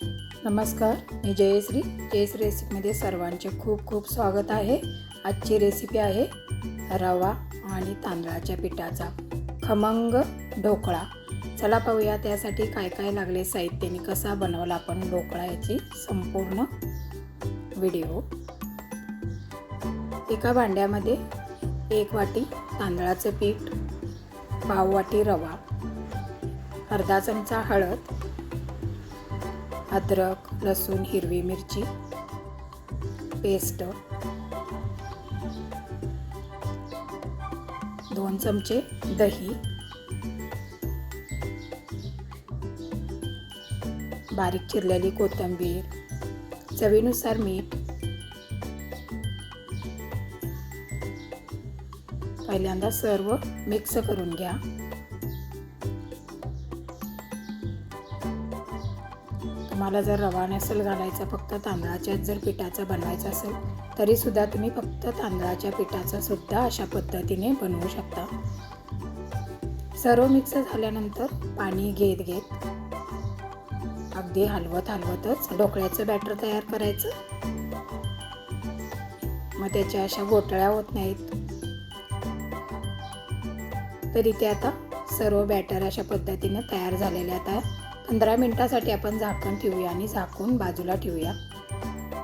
नमस्कार मी जयश्री. जयस रेसिपीमध्ये सर्वांचे खूप खूप स्वागत आहे. आजची रेसिपी आहे रवा आणि तांदळाच्या पिठाचा खमंग ढोकळा. चला पाहूया त्यासाठी काय काय लागले साहित्याने कसा बनवला आपण ढोकळा याची संपूर्ण व्हिडिओ. एका भांड्यामध्ये एक वाटी तांदळाचं पीठ पाव वाटी रवा अर्धा चमचा हळद अद्रक लसूण हिरवी मिरची पेस्ट. दोन चमचे दही. बारीक चिरलेली कोथिंबीर. चवीनुसार मीठ. पहिल्यांदा सर्व मिक्स करून घ्या. तुम्हाला जर रवा नसेल घालायचा फक्त तांदळाच्याच जर पिठाचा बनवायचा असेल तरीसुद्धा तुम्ही फक्त तांदळाच्या पिठाचा सुद्धा अशा पद्धतीने बनवू शकता. सर्व मिक्स झाल्यानंतर पाणी घेत घेत अगदी हलवत हलवतच ढोकळ्याचं बॅटर तयार करायचं. मग त्याच्या अशा गोटळ्या होत नाहीत. तर इथे आता सर्व बॅटर अशा पद्धतीने तयार झालेले आता पंधरा मिनटासाठी आपण झाकण ठेवूया आणि झाकून बाजूला ठेवूया.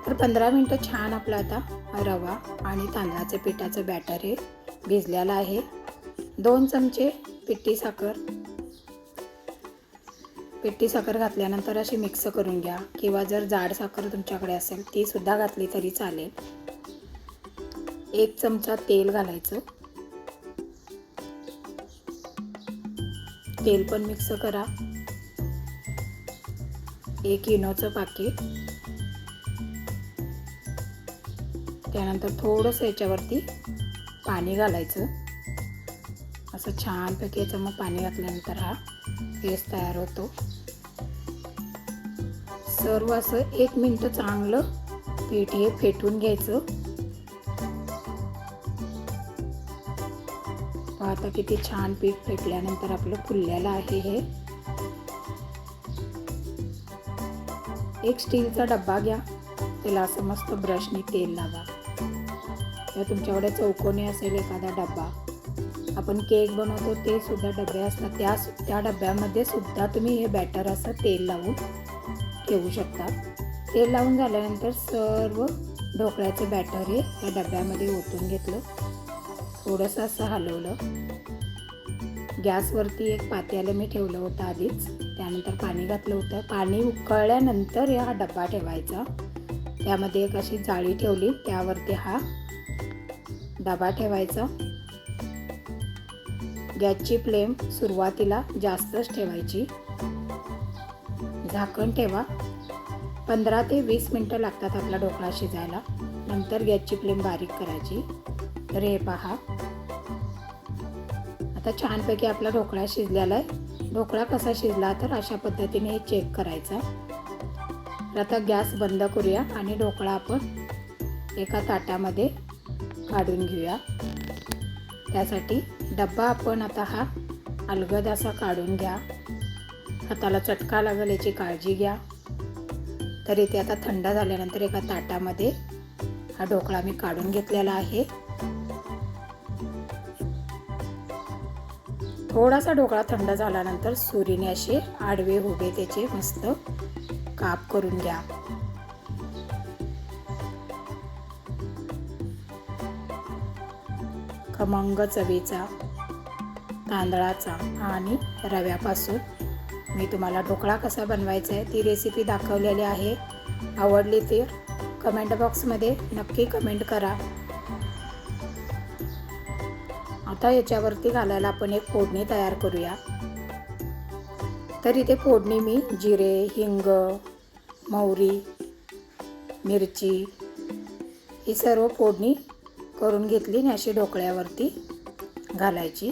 तर पंधरा मिनटं छान आपलं आता रवा आणि तांदळाचं पिठाचं बॅटर हे भिजलेलं आहे. दोन चमचे पिठी साखर. पिठी साखर घातल्यानंतर अशी मिक्स करून घ्या किंवा जर जाड साखर तुमच्याकडे असेल ती सुद्धा घातली तरी चालेल. एक चमचा तेल घालायचं. तेल पण मिक्स करा. एक इनोचं पाकिट. त्यानंतर थोडंसं याच्यावरती पाणी घालायचं. असं छानपैकी याचं मग पाणी घातल्यानंतर हा पेस्ट तयार होतो. सर्व असं एक मिनटं चांगलं पीठ हे फेटून घ्यायचं. आता किती छान पीठ फेटल्यानंतर आपलं फुललेलं आहे हे. एक स्टीलचा डब्बा घ्या. त्याला असं मस्त ब्रशने तेल लावा. किंवा तुमच्याकडे चौकोनी असेल एखादा डब्बा. आपण केक बनवतो ते सुद्धा डबे असतात. त्या त्या डब्यामध्ये सुद्धा तुम्ही हे बॅटर असं तेल लावून ठेवू शकता. तेल लावून झाल्यानंतर सर्व ढोकळ्याचं बॅटर हे त्या डब्यामध्ये ओतून घेतलं. थोडंसं असं हलवलं. गॅसवरती एक पात्याला मी ठेवलं होतं आधीच. त्यानंतर पाणी घातलं होतं. पाणी उकळल्यानंतर हा डब्बा ठेवायचा. त्यामध्ये एक अशी जाळी ठेवली. त्यावरती हा डबा ठेवायचा. गॅसची फ्लेम सुरुवातीला जास्तच ठेवायची. झाकण ठेवा. पंधरा ते वीस मिनटं लागतात आपला ढोकळा शिजायला. नंतर गॅसची फ्लेम बारीक करायची. तर हे पहा. आता छानपैकी आपला ढोकळा शिजलेला आहे. ढोकळा कसा शिजला तर अशा पद्धतीने हे चेक करायचा तर आता गॅस बंद करूया आणि ढोकळा आपण एका ताटामध्ये काढून घेऊया. त्यासाठी डब्बा आपण आता हा अलगद असा काढून घ्या. हाताला चटका लागेल याची काळजी घ्या. तर इथे आता थंड झाल्यानंतर एका ताटामध्ये हा ढोकळा मी काढून घेतलेला आहे. थोडासा ढोकळा थंड झाल्यानंतर सुरीने असे आडवे उभे त्याचे मस्त काप करून घ्या. खमंग चवीचा तांदळाचा आणि रव्यापासून. मी तुम्हाला ढोकळा कसा बनवायचा आहे ती रेसिपी दाखवलेली आहे. आवडली तर कमेंट बॉक्समध्ये नक्की कमेंट करा. आता याच्यावरती घालायला आपण एक फोडणी तयार करूया. तर इथे फोडणी मी जिरे हिंग मोहरी मिरची ही सर्व फोडणी करून घेतली आणि अशी ढोकळ्यावरती घालायची.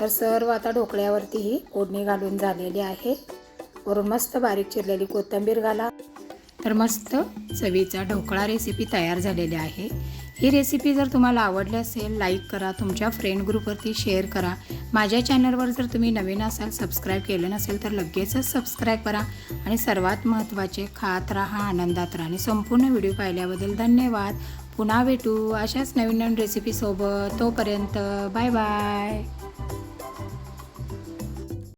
तर सर्व आता ढोकळ्यावरती ही फोडणी घालून झालेली आहे. वरून मस्त बारीक चिरलेली कोथिंबीर घाला. तर मस्त चवीचा ढोकळा रेसिपी तयार झालेली आहे. ही रेसिपी जर तुम्हाला आवडली असेल लाईक करा तुमच्या फ्रेंड ग्रुपवरती शेअर करा. माझ्या चॅनलवर जर तुम्ही नवीन असाल सबस्क्राईब केलं नसेल तर लगेचच सबस्क्राईब करा आणि सर्वात महत्त्वाचे खात राहा आनंदात राहा. आणि संपूर्ण व्हिडिओ पाहिल्याबद्दल धन्यवाद. पुन्हा भेटू अशाच नवीन नवीन रेसिपीसोबत तोपर्यंत बाय बाय